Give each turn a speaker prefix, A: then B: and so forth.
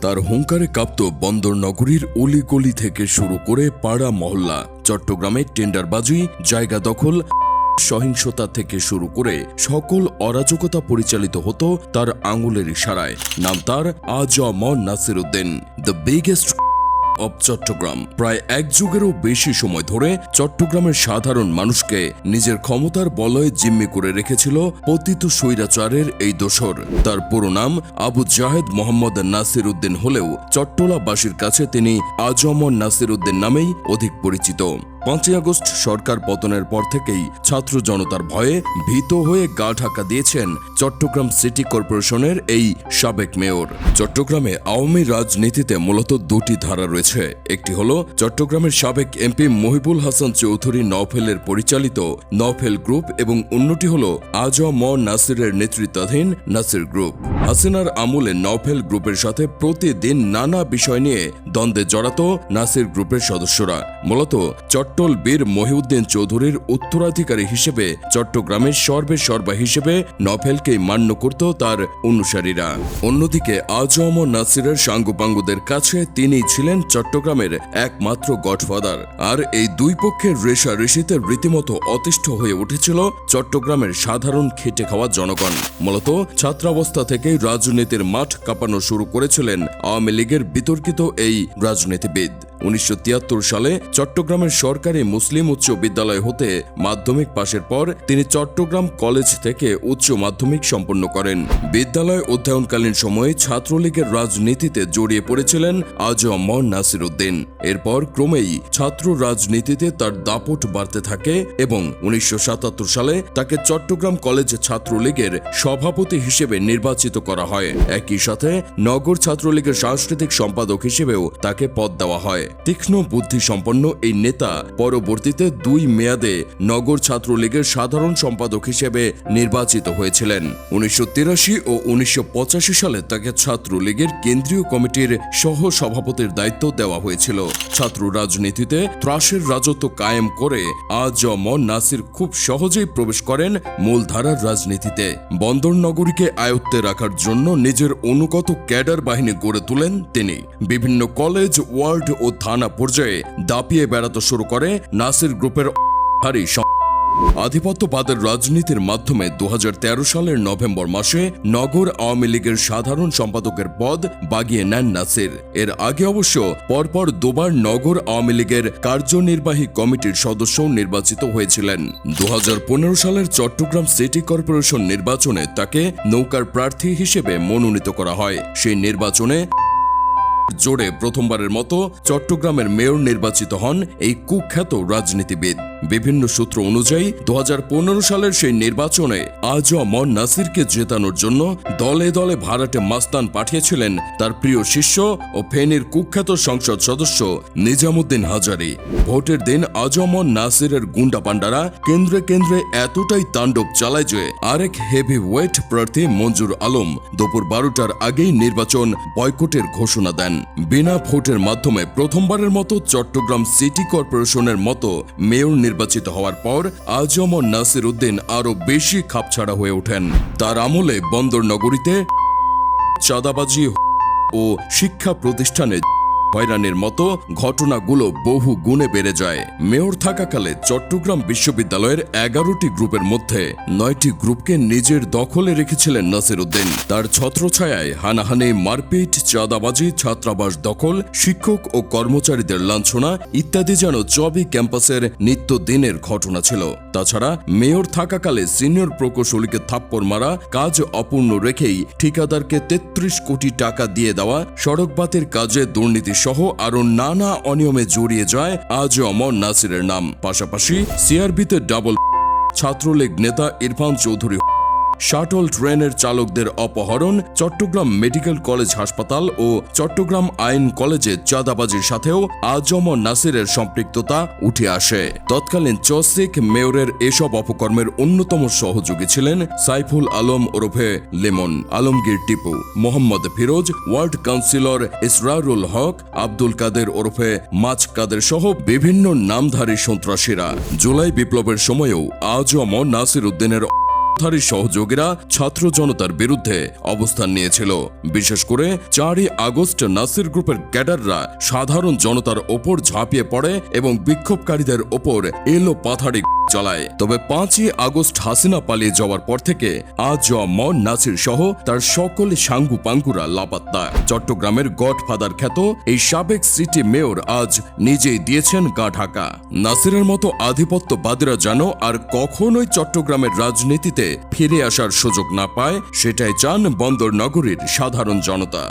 A: তার হুঙ্কারে কাঁপত বন্দর নগরীর অলিগলি থেকে শুরু করে পাড়া মহল্লা, চট্টগ্রামে টেন্ডারবাজি, জায়গা দখল, সহিংসতা থেকে শুরু করে সকল অরাজকতা পরিচালিত হতো তার আঙুলের ইশারায়। নাম তার Azam Nasir Uddin the biggest of Chattogram প্রায় এক যুগেরও বেশি সময় ধরে চট্টগ্রামের সাধারণ মানুষকে নিজের ক্ষমতার বলয়ে জিম্মি করে রেখেছিল পতিত স্বৈরাচারের এই দোসর। তার পুরো নাম আবু জাহেদ মোহাম্মদ নাসির উদ্দিন হলেও চট্টলাবাসীর কাছে তিনি আজম নাসির উদ্দিন নামেই অধিক পরিচিত। পাঁচই আগস্ট সরকার পতনের পর থেকেই ছাত্র জনতার ভয়ে ভীত হয়ে গা ঢাকা দিয়েছেন চট্টগ্রাম সিটি কর্পোরেশনের এই সাবেক মেয়র। চট্টগ্রামে আওয়ামী রাজনীতিতে মূলত দুটি ধারা রয়েছে। একটি হল চট্টগ্রামের সাবেক এমপি মহিবুল হাসান চৌধুরী নওফেলের পরিচালিত নওফেল গ্রুপ এবং অন্যটি হল আজ ম নাসিরের নেতৃত্বাধীন নাসির গ্রুপ। হাসিনার আমলে নওফেল গ্রুপের সাথে প্রতিদিন নানা বিষয় নিয়ে দ্বন্দ্বে জড়াত নাসির গ্রুপের সদস্যরা। মূলত চট্টল বীর মহিউদ্দিন চৌধুরীর উত্তরাধিকারী হিসেবে চট্টগ্রামের সর্বে সর্বা হিসেবে নভেলকে মান্য করত তার অনুসারীরা। অন্যদিকে আজম নাসিরের সাঙ্গুপাঙ্গুদের কাছে তিনি ছিলেন চট্টগ্রামের একমাত্র গডফাদার। আর এই দুই পক্ষের রেশারেশিতে রীতিমতো অতিষ্ঠ হয়ে উঠেছিল চট্টগ্রামের সাধারণ খেটে খাওয়া জনগণ। মূলত ছাত্রাবস্থা থেকেই রাজনীতির মাঠ কাঁপানো শুরু করেছিলেন আওয়ামী লীগের বিতর্কিত এই রাজনীতিবিদ। উনিশশো তিয়াত্তর সালে চট্টগ্রামের সরকারি মুসলিম উচ্চ বিদ্যালয় হতে মাধ্যমিক পাশের পর তিনি চট্টগ্রাম কলেজ থেকে উচ্চ মাধ্যমিক সম্পন্ন করেন। বিদ্যালয় অধ্যয়নকালীন সময়ে ছাত্রলীগের রাজনীতিতে জড়িয়ে পড়েছিলেন আজম নাসির উদ্দিন এরপর ক্রমেই ছাত্র রাজনীতিতে তার দাপট বাড়তে থাকে এবং উনিশশো সাতাত্তর সালে তাকে চট্টগ্রাম কলেজ ছাত্রলীগের সভাপতি হিসেবে নির্বাচিত করা হয়। একই সাথে নগর ছাত্রলীগের সাংস্কৃতিক সম্পাদক হিসেবেও তাকে পদ দেওয়া হয়। তীক্ষ্ণ বুদ্ধি সম্পন্ন এই নেতা পরবর্তীতে দুই মেয়াদে নগর ছাত্রলীগের সাধারণ সম্পাদক হিসেবে নির্বাচিত হয়েছিলেন। উনিশশো ও উনিশশো সালে তাকে ছাত্রলীগের কেন্দ্রীয় কমিটির সহ সভাপতির দায়িত্ব দেওয়া হয়েছিল। ছাত্র রাজনীতিতে ত্রাসের রাজত্ব কায়েম করে আজম নাসির খুব সহজেই প্রবেশ করেন মূলধারার রাজনীতিতে। বন্দর নগরীকে আয়ত্তে রাখার জন্য নিজের অনুগত ক্যাডার বাহিনী গড়ে তোলেন তিনি। বিভিন্ন কলেজ, ওয়ার্ড ও থানা পর্যায়ে দাপিয়ে বেড়াতে শুরু করে নাসির গ্রুপের সম- আধিপত্যবাদের রাজনীতির মাধ্যমে দু হাজার তেরো সালের নভেম্বর মাসে নগর আওয়ামী লীগের সাধারণ সম্পাদকের পদ বাগিয়ে নেন নাসির। এর আগে অবশ্য পরপর দুবার নগর আওয়ামী লীগের কার্যনির্বাহী কমিটির সদস্য নির্বাচিত হয়েছিলেন। দু হাজার পনেরো সালের চট্টগ্রাম সিটি কর্পোরেশন নির্বাচনে তাকে নৌকার প্রার্থী হিসেবে মনোনীত করা হয়। সেই নির্বাচনে জোরে প্রথমবারের মতো চট্টগ্রামের মেয়র নির্বাচিত হন এই কুখ্যাত রাজনীতিবিদ। বিভিন্ন সূত্র অনুযায়ী দু হাজার পনেরো সালের সেই নির্বাচনে আজ মন নাসিরকে জেতানোর জন্য দলে দলে ভাড়াটে মাস্তান পাঠিয়েছিলেন তার প্রিয় শিষ্য ও ফেনীর কুখ্যাত সংসদ সদস্য নিজামুদ্দিন হাজারি। ভোটের দিন আজম নাসিরের গুন্ডা পান্ডারা কেন্দ্রে কেন্দ্রে এতটাই তাণ্ডব চালায় যে আরেক হেভি ওয়েট প্রার্থী মঞ্জুর আলম দুপুর বারোটার আগেই নির্বাচন বয়কটের ঘোষণা দেন। বিনা ভোটের মাধ্যমে প্রথমবারের মতো চট্টগ্রাম সিটি কর্পোরেশনের মতো মেয়র নির্বাচিত হওয়ার পর আজম নাসির উদ্দিন আরও বেশি খাপছাড়া হয়ে ওঠেন। তার আমলে বন্দর নগরীতে চাঁদাবাজি ও শিক্ষা প্রতিষ্ঠানে হয়রানির মতো ঘটনাগুলো বহু গুণে বেড়ে যায়। মেয়র থাকাকালে চট্টগ্রাম বিশ্ববিদ্যালয়ের এগারোটি গ্রুপের মধ্যে নয়টি গ্রুপকে নিজের দখলে রেখেছিলেন নাসির উদ্দিন। তার ছত্রছায়ায় হানাহানি, মারপিট, চাঁদাবাজি, ছাত্রাবাস দখল, শিক্ষক ও কর্মচারীদের লাঞ্ছনা ইত্যাদি যেন চবি ক্যাম্পাসের নিত্যদিনের ঘটনা ছিল। তাছাড়া মেয়র থাকাকালে সিনিয়র প্রকৌশলীকে থাপ্পড় মারা, কাজ অপূর্ণ রেখেই ঠিকাদারকে তেত্রিশ কোটি টাকা দিয়ে দেওয়া, সড়কবাতির কাজে দুর্নীতি সহ আরও নানা অনিয়মে জড়িয়ে যায় আজ অমর নাসিরের নাম। পাশাপাশি সিআরবিতে ডাবল ছাত্রলীগ নেতা ইরফান চৌধুরী শাটল ট্রেনের চালকদের অপহরণ, চট্টগ্রাম মেডিকেল কলেজ হাসপাতাল ও চট্টগ্রাম আইন কলেজে চাঁদাবাজির সাথেও আজম নাসিরের সম্পৃক্ততা উঠে আসে। তৎকালীন চসিক মেয়রের এসব অপকর্মের অন্যতম সহযোগী ছিলেন সাইফুল আলম ওরফে lemon. Alamgir Tipu, Mohammad Firoz, ward councillor Israrul Haque, Abdul Kader ওরফে মাছ কাদের সহ বিভিন্ন নামধারী সন্ত্রাসীরা। জুলাই বিপ্লবের সময়েও আজম নাসির উদ্দিনের ধারী সহযোগীরা ছাত্র জনতার বিরুদ্ধে অবস্থান নিয়েছিল। বিশেষ করে চারই আগস্ট নাসির গ্রুপের ক্যাডাররা সাধারণ জনতার ওপর ঝাঁপিয়ে পড়ে এবং বিক্ষোভকারীদের ওপর এলো পাথাড়ি চালায়। তবে পাঁচই আগস্ট হাসিনা পালিয়ে যাওয়ার পর থেকে আজ ম নাসির সহ তার সকল সাঙ্গু পাঙ্গুরা লাপাত্তা। চট্টগ্রামের গডফাদার খ্যাত এই সাবেক সিটি মেয়র আজ নিজেই দিয়েছেন গা ঢাকা। নাসিরের মতো আধিপত্যবাদীরা যেন আর কখনোই চট্টগ্রামের রাজনীতিতে ফিরে আসার সুযোগ না পায়, সেটাই চান বন্দর নগরীর সাধারণ জনতা।